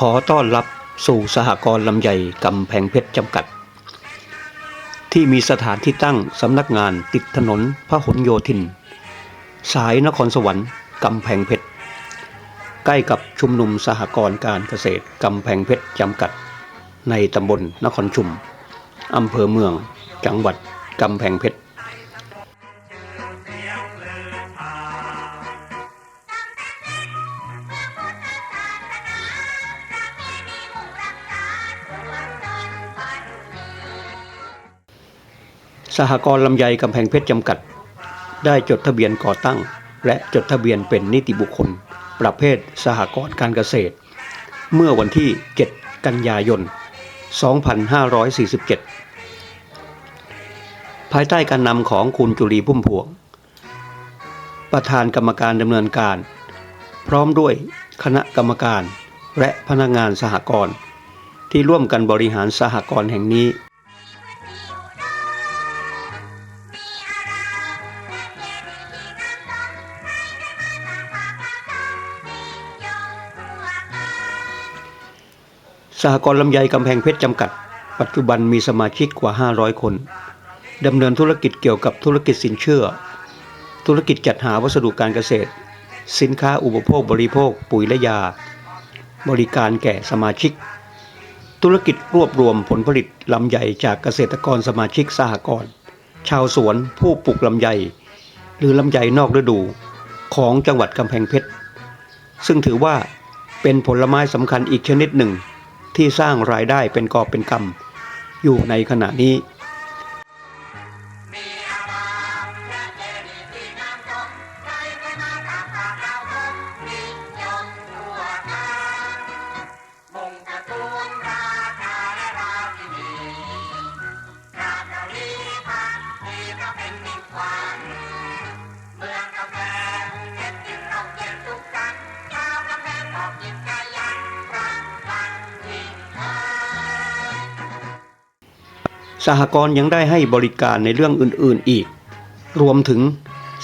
ขอต้อนรับสู่สหกรณ์ลำไยกำแพงเพชรจำกัด ที่มีสถานที่ตั้งสำนักงานติดถนนพหลโยธิน สายนครสวรรค์กำแพงเพชร ใกล้กับชุมนุมสหกรณ์การเกษตรกำแพงเพชรจำกัด ในตำบลนครชุมอำเภอเมือง จังหวัดกำแพงเพชร สหกรณ์ลำไยกำแพงเพชรจำกัด ได้จดทะเบียนก่อตั้ง และจดทะเบียนเป็นนิติบุคคล ประเภทสหกรณ์การเกษตร เมื่อวันที่ 7 กันยายน 2547 ภายใต้การนำของคุณจุลีพุ่มพวง ประธานกรรมการดำเนินการ พร้อมด้วยคณะกรรมการและพนักงานสหกรณ์ที่ร่วมกันบริหารสหกรณ์แห่งนี้ สหกรณ์ลำไยกำแพงเพชรจำกัด ปัจจุบันมีสมาชิกกว่า 500 คนดำเนินธุรกิจเกี่ยวกับธุรกิจสินเชื่อ ธุรกิจจัดหาวัสดุการเกษตร สินค้าอุปโภคบริโภค ปุ๋ยและยา บริการแก่สมาชิก ธุรกิจรวบรวมผลผลิตลำไยจากเกษตรกรสมาชิกสหกรณ์ชาวสวนผู้ปลูกลำไย หรือลำไยนอกฤดูของจังหวัดกำแพงเพชร ซึ่งถือว่าเป็นผลไม้สำคัญอีกชนิดหนึ่ง ที่สร้างรายได้เป็นกอบเป็นกำอยู่ในขณะนี้ สหกรณ์ยังได้ให้บริการในเรื่องอื่นๆอีก รวมถึง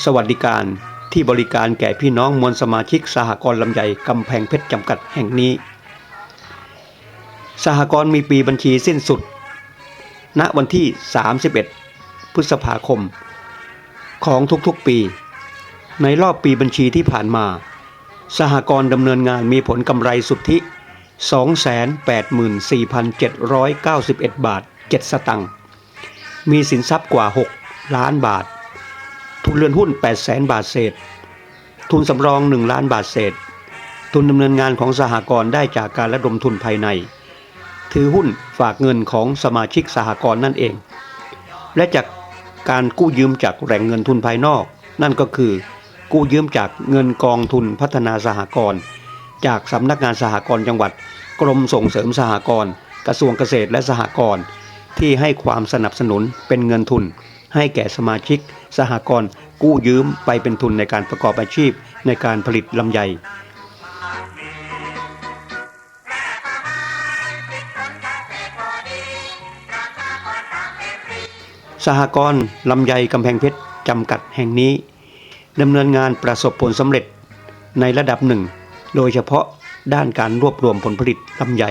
สวัสดิการที่บริการแก่พี่น้องมวลสมาชิกสหกรณ์ลำไยกำแพงเพชรจำกัดแห่งนี้ สหกรณ์มีปีบัญชีสิ้นสุด ณวันที่ 31 พฤษภาคม ของทุกๆปี ในรอบปีบัญชีที่ผ่านมา สหกรณ์ดำเนินงานมีผลกำไรสุทธิ 284,791 บาท 7 สตังค์ มีสินทรัพย์กว่า 6 ล้านบาท ทุนเรือนหุ้น 8 แสนบาทเศษ ทุนสำรอง 1 ล้านบาทเศษ ทุนดำเนินงานของสหกรณ์ได้จากการระดมทุนภายใน ถือหุ้นฝากเงินของสมาชิกสหกรณ์นั่นเอง และจากการกู้ยืมจากแหล่งเงินทุนภายนอก นั่นก็คือ กู้ยืมจากเงินกองทุนพัฒนาสหกรณ์จากสำนักงานสหกรณ์จังหวัด กรมส่งเสริมสหกรณ์กระทรวงเกษตรและสหกรณ์ ที่ให้ความสนับสนุนเป็นเงินทุน ให้แก่สมาชิก สหกรณ์กู้ยืมไปเป็นทุนในการประกอบอาชีพในการผลิตลำไยสหกรณ์ลำไยกำแพงเพชรจำกัดแห่งนี้ดำเนินงานประสบผลสำเร็จในระดับหนึ่ง โดยเฉพาะด้านการรวบรวมผลผลิตลำไย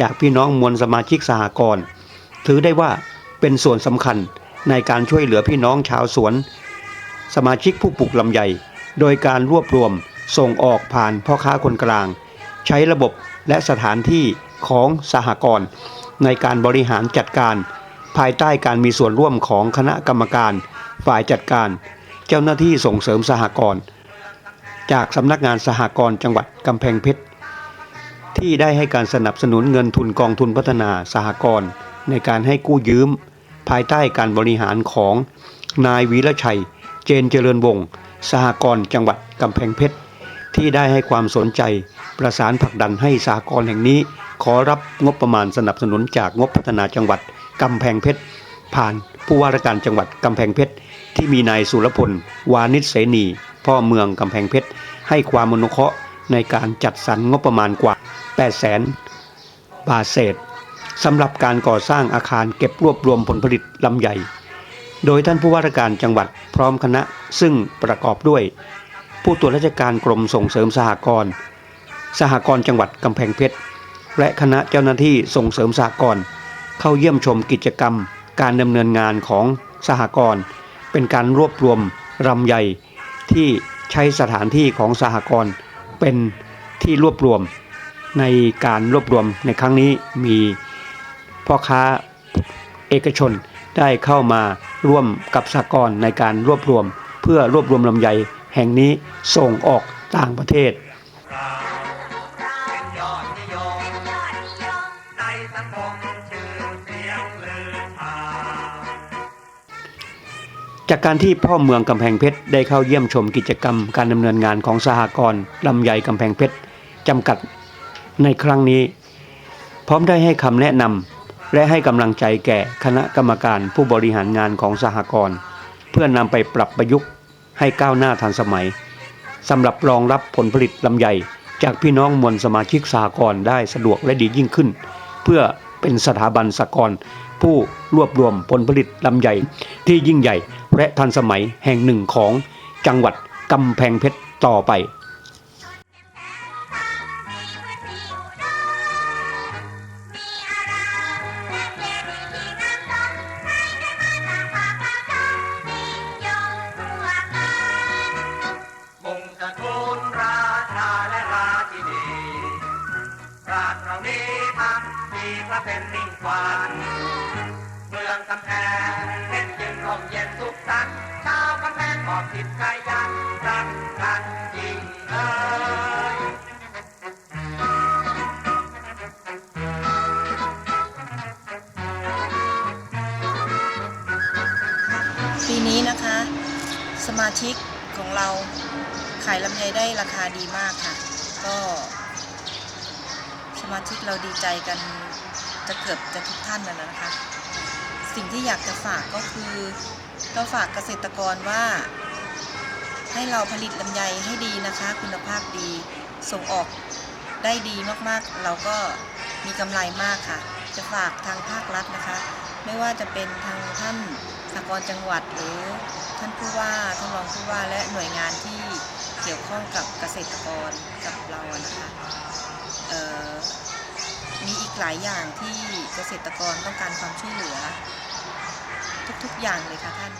จากพี่น้องมวลสมาชิกสหกรณ์ ถือได้ว่าเป็นส่วนสำคัญในการช่วยเหลือพี่น้องชาวสวน สมาชิกผู้ปลูกลำไย โดยการรวบรวมส่งออกผ่านพ่อค้าคนกลาง ใช้ระบบและสถานที่ของสหกรณ์ในการบริหารจัดการ ภายใต้การมีส่วนร่วมของคณะกรรมการ ฝ่ายจัดการ เจ้าหน้าที่ส่งเสริมสหกรณ์จากสำนักงานสหกรณ์จังหวัดกำแพงเพชรที่ได้ให้การสนับสนุนเงินทุนกองทุนพัฒนาสหกรณ์ ในการให้กู้ยืม ภายใต้การบริหารของนายวีระชัย เจนเจริญวงศ์สหกรณ์จังหวัดกำแพงเพชร ที่ได้ให้ความสนใจประสานผลักดันให้สหกรณ์แห่งนี้ ขอรับงบประมาณสนับสนุนจากงบพัฒนาจังหวัดกำแพงเพชร ผ่านผู้ว่าราชการจังหวัดกำแพงเพชร ที่มีนายสุรพล วานิชเสนี พ่อเมืองกำแพงเพชร ให้ความอนุเคราะห์ในการจัดสรรงบประมาณกว่า8แสนบาทเศษ สำหรับการก่อสร้างอาคารเก็บรวบรวมผลผลิตลำใหญ่โดยท่านผู้ว่าราชการจังหวัดพร้อมคณะซึ่งประกอบด้วย ผู้ตรวจราชการกรมส่งเสริมสหกรณ์สหกรณ์จังหวัดกำแพงเพชรและคณะเจ้าหน้าที่ส่งเสริมสหกรณ์เข้าเยี่ยมชมกิจกรรม การดำเนินงานของสหกรณ์เป็นการรวบรวมรำไยที่ใช้สถานที่ของสหกรณ์เป็นที่รวบรวมในการรวบรวมในครั้งนี้มี พ่อค้าเอกชนได้เข้ามาร่วมกับสหกรณ์ในการรวบรวม เพื่อรวบรวมลำไยแห่งนี้ส่งออกต่างประเทศ จากการที่พ่อเมืองกำแพงเพชรได้เข้าเยี่ยมชมกิจกรรมการดำเนินงานของสหกรณ์ลำไยกำแพงเพชรจำกัดในครั้งนี้ พร้อมได้ให้คำแนะนำ และให้กำลังใจแก่คณะกรรมการผู้บริหารงานของสหกรณ์เพื่อนำไปปรับประยุกต์ให้ก้าวหน้าทันสมัยสำหรับรองรับผลผลิตลำไยจากพี่น้องมวลสมาชิกสหกรณ์ได้สะดวกและดียิ่งขึ้น เพื่อเป็นสถาบันสหกรณ์ผู้รวบรวมผลผลิตลำไยที่ยิ่งใหญ่และทันสมัยแห่งหนึ่งของจังหวัดกำแพงเพชรต่อไป ราชเรานี้พักมีพระเป็นมิ่งขวัญเมืองกำแพงเพชรจึงร่มเย็นสุขสันต์ชาวกำแพงบอกติดขยันรักกันจริงเอ่ยปีนี้นะคะ สมาชิกของเราขายลำไยได้ราคาดีมากค่ะ ก็ มาชิกเราดีใจกันจะเกือบจะทุกท่านแล้วนะคะ สิ่งที่อยากจะฝากก็คือก็ฝากเกษตรกรว่า ให้เราผลิตลำไยให้ดีนะคะ คุณภาพดีส่งออกได้ดีมากๆ เราก็มีกำไรมากค่ะ จะฝากทางภาครัฐนะคะ ไม่ว่าจะเป็นทางท่านสากลจังหวัดหรือท่านผู้ว่าท่านรองผู้ว่าและหน่วยงานที่เกี่ยวข้องกับเกษตรกรกับเรานะคะ หลายอย่างที่เกษตรกรต้องการความช่วยเหลือ ทุกๆอย่างเลยค่ะท่าน